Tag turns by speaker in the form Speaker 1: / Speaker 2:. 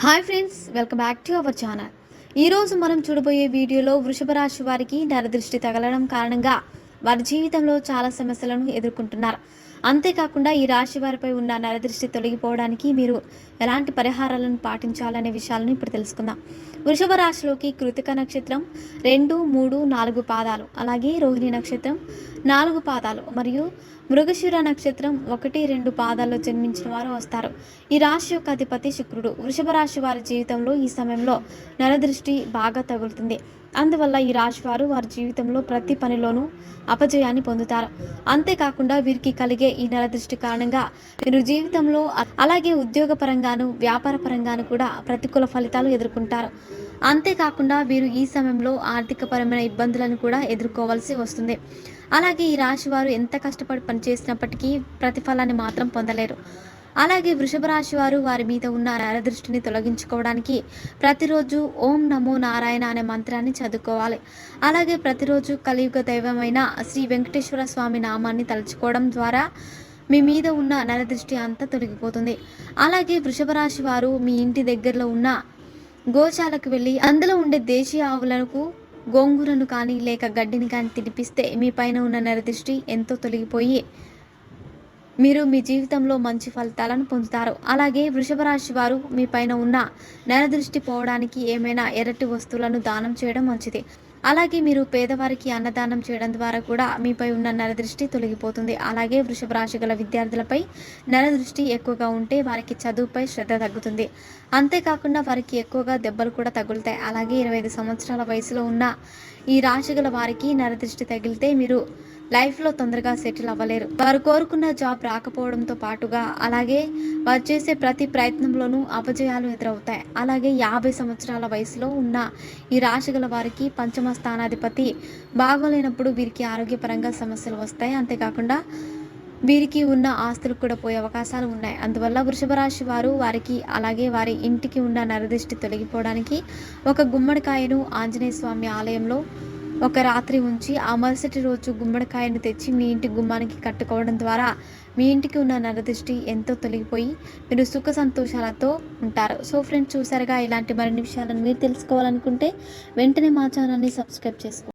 Speaker 1: Hi friends welcome back to our channel ఈరోజు మనం చూడబోయే వీడియోలో వృషభ రాశి వారికి నరదృష్టి తగలడం కారణంగా వారి జీవితంలో చాలా సమస్యలను ఎదుర్కొంటున్నారు. అంతేకాకుండా ఈ రాశి వారిపై ఉన్న నరదృష్టి తొలగిపోవడానికి మీరు ఎలాంటి పరిహారాలను పాటించాలనే విషయాలను ఇప్పుడు తెలుసుకుందాం. వృషభ రాశిలోకి కృతిక నక్షత్రం రెండు మూడు నాలుగు పాదాలు అలాగే రోహిణి నక్షత్రం నాలుగు పాదాలు మరియు మృగశిర నక్షత్రం ఒకటి రెండు పాదాల్లో జన్మించిన వారు వస్తారు. ఈ రాశి యొక్క అధిపతి శుక్రుడు. వృషభ రాశి వారి జీవితంలో ఈ సమయంలో నరదృష్టి బాగా తగులుతుంది. అందువల్ల ఈ రాశి వారు వారి జీవితంలో ప్రతి పనిలోనూ అపజయాన్ని పొందుతారు. అంతేకాకుండా వీరికి కలిగే ఈ నెల దృష్టి కారణంగా వీరు జీవితంలో అలాగే ఉద్యోగ పరంగాను వ్యాపార పరంగాను కూడా ప్రతికూల ఫలితాలు ఎదుర్కొంటారు. అంతేకాకుండా వీరు ఈ సమయంలో ఆర్థికపరమైన ఇబ్బందులను కూడా ఎదుర్కోవాల్సి వస్తుంది. అలాగే ఈ రాశి వారు ఎంత కష్టపడి పనిచేసినప్పటికీ ప్రతిఫలాన్ని మాత్రం పొందలేరు. అలాగే వృషభ రాశి వారు వారి మీద ఉన్న నరదృష్టిని తొలగించుకోవడానికి ప్రతిరోజు ఓం నమో నారాయణ అనే మంత్రాన్ని చదువుకోవాలి. అలాగే ప్రతిరోజు కలియుగ దైవమైన శ్రీ వెంకటేశ్వర స్వామి నామాన్ని తలుచుకోవడం ద్వారా మీ మీద ఉన్న నరదృష్టి అంతా తొలగిపోతుంది. అలాగే వృషభ రాశి వారు మీ ఇంటి దగ్గరలో ఉన్న గోశాలకు వెళ్ళి అందులో ఉండే దేశీయ ఆవులకు గోంగూరను కానీ లేక గడ్డిని కానీ తినిపిస్తే మీ పైన ఉన్న నరదృష్టి ఎంతో తొలగిపోయి మీరు మీ జీవితంలో మంచి ఫలితాలను పొందుతారు. అలాగే వృషభ రాశి వారు మీ పైన ఉన్న నరదృష్టి పోవడానికి ఏమైనా ఎర్రటి వస్తువులను దానం చేయడం మంచిది. అలాగే మీరు పేదవారికి అన్నదానం చేయడం ద్వారా కూడా మీపై ఉన్న నరదృష్టి తొలగిపోతుంది. అలాగే వృషభ రాశి గల విద్యార్థులపై నరదృష్టి ఎక్కువగా ఉంటే వారికి చదువుపై శ్రద్ధ తగ్గుతుంది. అంతేకాకుండా వారికి ఎక్కువగా దెబ్బలు కూడా తగులుతాయి. అలాగే ఇరవై ఐదు సంవత్సరాల వయసులో ఉన్న ఈ రాశి గల వారికి నరదృష్టి తగిలితే మీరు లైఫ్లో తొందరగా సెటిల్ అవ్వలేరు. వారు కోరుకున్న జాబ్ రాకపోవడంతో పాటుగా అలాగే వారు చేసే ప్రతి ప్రయత్నంలోనూ అపజయాలు ఎదురవుతాయి. అలాగే యాభై సంవత్సరాల వయసులో ఉన్న ఈ రాశి గల వారికి పంచమ పంచమ స్థానాధిపతి బాగోలేనప్పుడు వీరికి ఆరోగ్యపరంగా సమస్యలు వస్తాయి. అంతేకాకుండా వీరికి ఉన్న ఆస్తులు కూడా పోయే అవకాశాలు ఉన్నాయి. అందువల్ల వృషభ రాశి వారు వారికి అలాగే వారి ఇంటికి ఉన్న నరదృష్టి తొలగిపోవడానికి ఒక గుమ్మడికాయను ఆంజనేయ స్వామి ఆలయంలో ఒక రాత్రి ఉంచి ఆ మరుసటి రోజు గుమ్మడికాయను తెచ్చి మీ ఇంటి గుమ్మానికి కట్టుకోవడం ద్వారా మీ ఇంటికి ఉన్న నరదృష్టి ఎంతో తొలగిపోయి మీరు సుఖ సంతోషాలతో ఉంటారు. సో ఫ్రెండ్స్ చూసారుగా ఇలాంటి మరిన్ని విషయాలను మీరు తెలుసుకోవాలనుకుంటే వెంటనే మా ఛానల్ని సబ్స్క్రైబ్ చేసుకోండి.